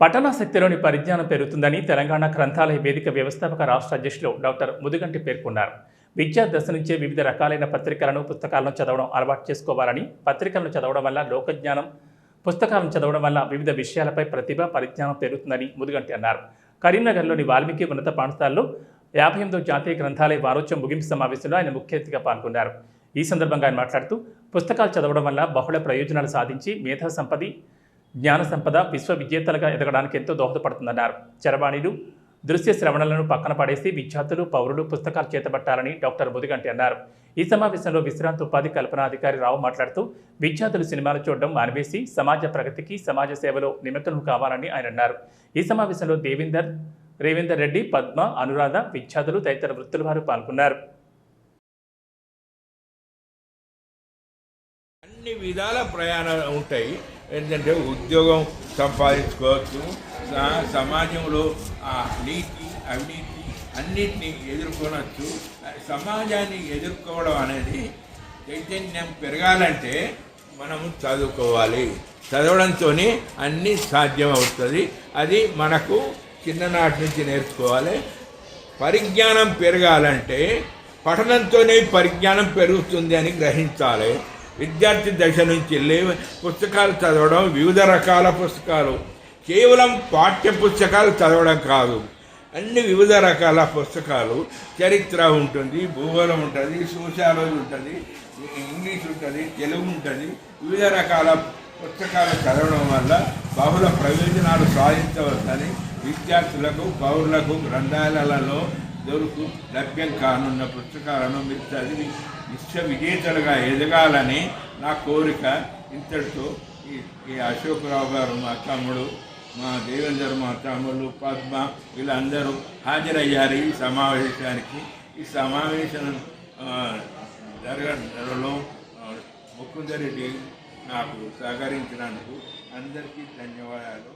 పఠనాశక్తిలోని పరిజ్ఞానం పెరుగుతుందని తెలంగాణ గ్రంథాలయ వేదిక వ్యవస్థాపక రాష్ట్ర అధ్యక్షులు డాక్టర్ ముదుగంటి పేర్కొన్నారు. విద్యా దశ నుంచే వివిధ రకాలైన పత్రికలను పుస్తకాలను చదవడం అలవాటు చేసుకోవాలని పత్రికలను చదవడం వల్ల లోకజ్ఞానం పుస్తకాలను చదవడం వల్ల వివిధ విషయాలపై ప్రతిభ పరిజ్ఞానం పెరుగుతుందని ముదుగంటి అన్నారు. కరీంనగర్లోని వాల్మీకి ఉన్నత పాఠశాలలో యాభై ఎనిమిదో జాతీయ గ్రంథాలయ వారోత్సవం ముగింపు సమావేశంలో ఆయన ముఖ్య అతిథిగా పాల్గొన్నారు. ఈ సందర్భంగా ఆయన మాట్లాడుతూ పుస్తకాలు చదవడం వల్ల బహుళ ప్రయోజనాలు సాధించి మేధా సంపది జ్ఞాన సంపద విశ్వవిజేతలుగా ఎదగడానికి ఎంతో దోహదపడుతుందన్నారు. చరవాణిలు దృశ్య శ్రవణలను పక్కన పడేసి విద్యార్థులు పౌరులు పుస్తకాలు చేతబట్టాలని డాక్టర్ ముదిగంటి అన్నారు. ఈ సమావేశంలో విశ్రాంతి ఉపాధి కల్పనాధికారి రావు మాట్లాడుతూ విద్యార్థులు సినిమాలు చూడడం మానివేసి సమాజ ప్రగతికి సమాజ సేవలో నిమగ్నం కావాలని ఆయన అన్నారు. ఈ సమావేశంలో దేవేందర్ రేవేందర్ రెడ్డి పద్మ అనురాధ విద్యార్థులు తదితర వృత్తుల వారు పాల్గొన్నారు. అన్ని విధాల ప్రయాణాలు ఉంటాయి. ఏంటంటే ఉద్యోగం సంపాదించుకోవచ్చు. సమాజంలో ఆ నీతి అవినీతి అన్నిటినీ ఎదుర్కొనవచ్చు సమాజాన్ని ఎదుర్కోవడం అనేది చైతన్యం పెరగాలంటే మనము చదువుకోవాలి. చదవడంతో అన్నీ సాధ్యం అవుతుంది అది మనకు చిన్ననాటి నుంచి నేర్చుకోవాలి. పరిజ్ఞానం పెరగాలంటే పఠనంతోనే పరిజ్ఞానం పెరుగుతుంది అని గ్రహించాలి. విద్యార్థి దశ నుంచి లే పుస్తకాలు చదవడం వివిధ రకాల పుస్తకాలు. కేవలం పాఠ్య పుస్తకాలు చదవడం కాదు. అన్ని వివిధ రకాల పుస్తకాలు చరిత్ర ఉంటుంది భూగోళం ఉంటుంది సోషాలజీ ఉంటుంది ఇంగ్లీష్ ఉంటుంది తెలుగు ఉంటుంది. వివిధ రకాల పుస్తకాలు చదవడం వల్ల బహుళ ప్రయోజనాలు సాధించవచ్చని విద్యార్థులకు పౌరులకు గ్రంథాలయాలలో దొరుకు లభ్యం కానున్న పుస్తకాలను మీరు చదివి విశ్వ విజేతలుగా ఎదగాలని నా కోరిక. ఇంతటితో ఈ ఈ అశోకరావు గారు మా తమ్ముడు మా దేవేందర్ మా తమ్ముడు పద్మ వీళ్ళందరూ హాజరయ్యారు ఈ సమావేశానికి. ఈ సమావేశం జరగడంలో ముకుందరెడ్డి నాకు సహకరించినందుకు అందరికీ ధన్యవాదాలు.